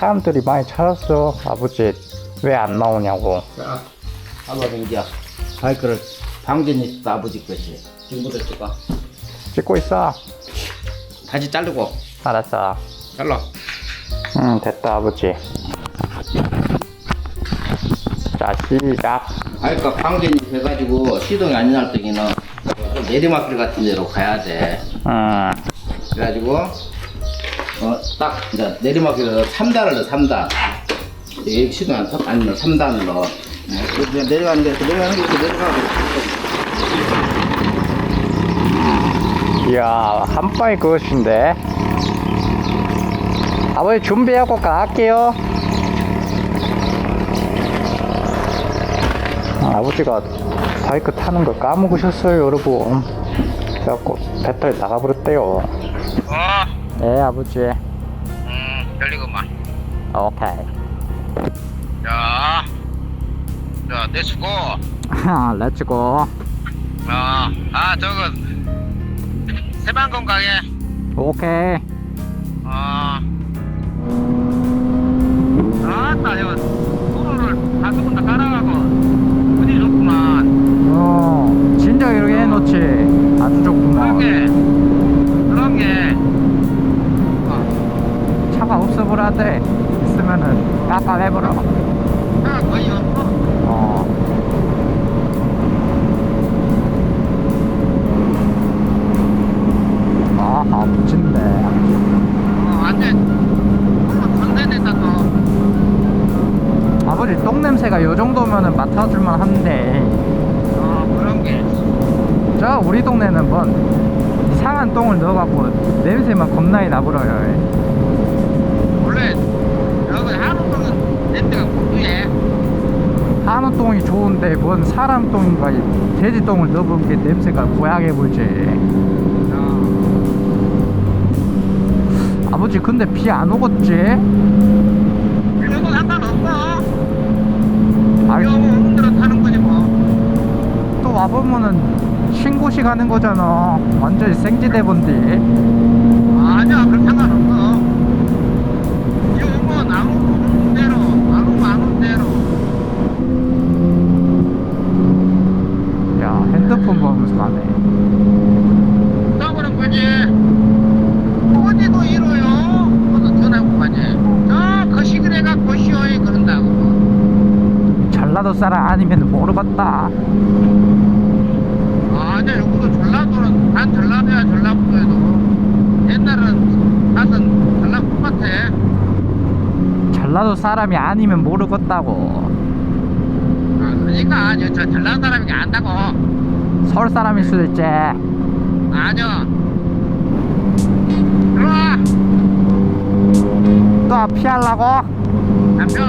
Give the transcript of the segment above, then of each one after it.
사람들이 많이 찾았어. 아버지 왜 안 나오냐고. 자, 아버지 이제 바이크를 방전이 있다 아버지 것이 지금부터 찍어 찍고 있어. 다시 자르고 알았어. 잘라 응 됐다 아버지. 자 시작. 바이크가 방전이 돼가지고 시동이 안날 때기는 좀 내리막길 같은 데로 가야 돼 응. 그래가지고 어, 딱 이제 내리막길에서 3단을 넣어 3단 이렇게 시동 안, 안 넣어 3단을 넣어 네, 그냥 내려가는 게 이렇게 내려가는 게 이렇게 내려가고 이야 한 방에 그것인데. 아버지 준비하고 갈게요. 아, 아버지가 바이크 타는 걸 까먹으셨어요 여러분. 그래갖고 배터리 나가버렸대요. 어, 네 아버지. 음, 열리고만. 오케이. 자, 자, 내 수고. 렛츠고. 어, 아, 저거, 세방건 가게. 오케이. 돼. 있으면은 깜깜해버려. 차가 거의 없어. 어. 아, 아, 멋진데. 어, 완전. 아버지, 똥냄새가 요 정도면은 맡아줄만 한데. 어, 그런 게. 저 우리 동네는 뭔 이상한 똥을 넣어갖고 냄새만 겁나게 나버려요. 똥이 좋은데 뭔 사람 똥인가 이 돼지 똥을 넣어본 게 냄새가 고약해 보지. 어. 아버지 근데 비 안 오겠지? 또 와보면은 신고시 가는 거잖아. 완전히 생지대 본디. 아니야, 그럼 상관없어. 여기 오면 안 오는 대로, 안 오면 안 오는 대로. 야 보면서 가네. 떠버린 거지. 어디도 이러요. 그것도 전화고 가지. 저 거시기래가 고시오이 그런다고. 전라도 사람 아니면 모르겠다. 아니야, 여기도 전라도는, 난 전라도야, 전라도에도. 옛날은 나는 전라도 똑같아. 전라도 사람이 아니면 모르겠다고. 아, 그러니까, 전라도 사람이 안다고. 서울 사람일 수도 있지. 아니야. 들어와. 또 피하려고? 남편.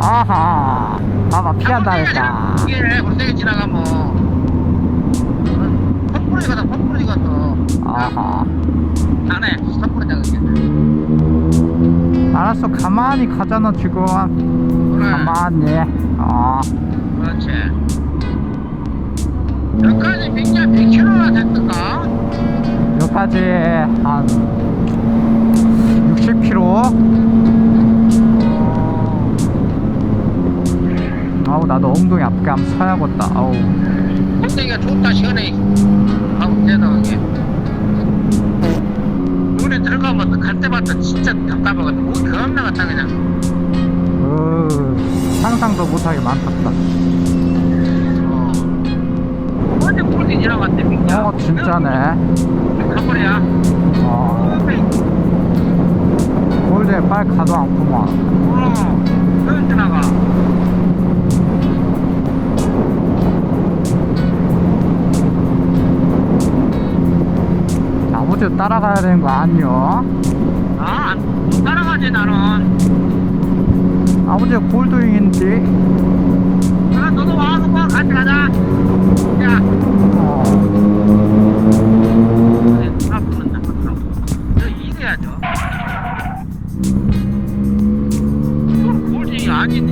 아하. 봐봐 피한다 했다. 이게 우리 지나가면 헛부러지 가다 헛부러지 갔어. 아하. 안에 헛부러지 가게. 알았어 가만히 가잖아 지금. 그래. 가만히. 어. 그렇지. 여기까지 민자 100km나 됐던가? 여기까지 한 60km. 아우 나도 엉덩이 한번 서야겠다. 아우. 엉덩이가 좋다 시원해. 되다 이게. 눈에 들어가면 갈 때마다 진짜 답답하거든. 목이 겁나 갔다 그냥. 어, 상상도 못하게 많았다. 어. 지나갔대 민자. 어 진짜네. 가버려야. 어. 골드에 빨리 가도 않구만. 어. 여기 지나가. 아버지 따라가야 되는 거 아니요? 아, 안 따라가지 나는. 아버지가 골드윙인데.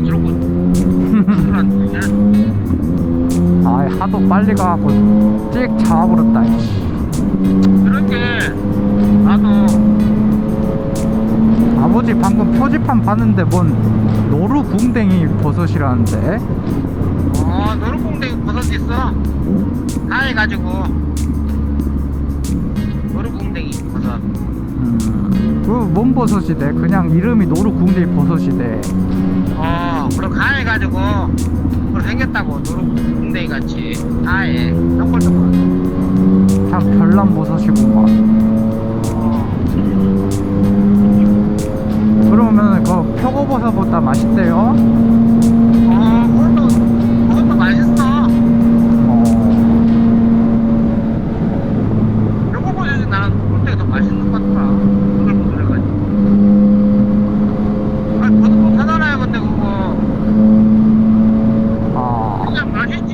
저러고 그러는데. 아이 하도 빨리 가고 찍 잡아버렸다. 이씨. 그런 게 나도 파는데 뭔 노루궁뎅이 버섯이라는데 어 노루궁뎅이 버섯 있어 다 해가지고 노루궁뎅이 버섯 음, 그뭔 버섯이대 그냥 이름이 노루궁뎅이 버섯이대 어 그럼 가해가지고 그걸 생겼다고 누룩 동댕이 같이 아예 떡벌떡벌 다 별난 버섯이구만 어. 그러면 그 표고버섯보다 맛있대요? 어, 별도 맛있어. 어. 표고버섯이 나는 그때 더 맛있는 것 같더라. 음. 어. 어. 그냥 맛있지.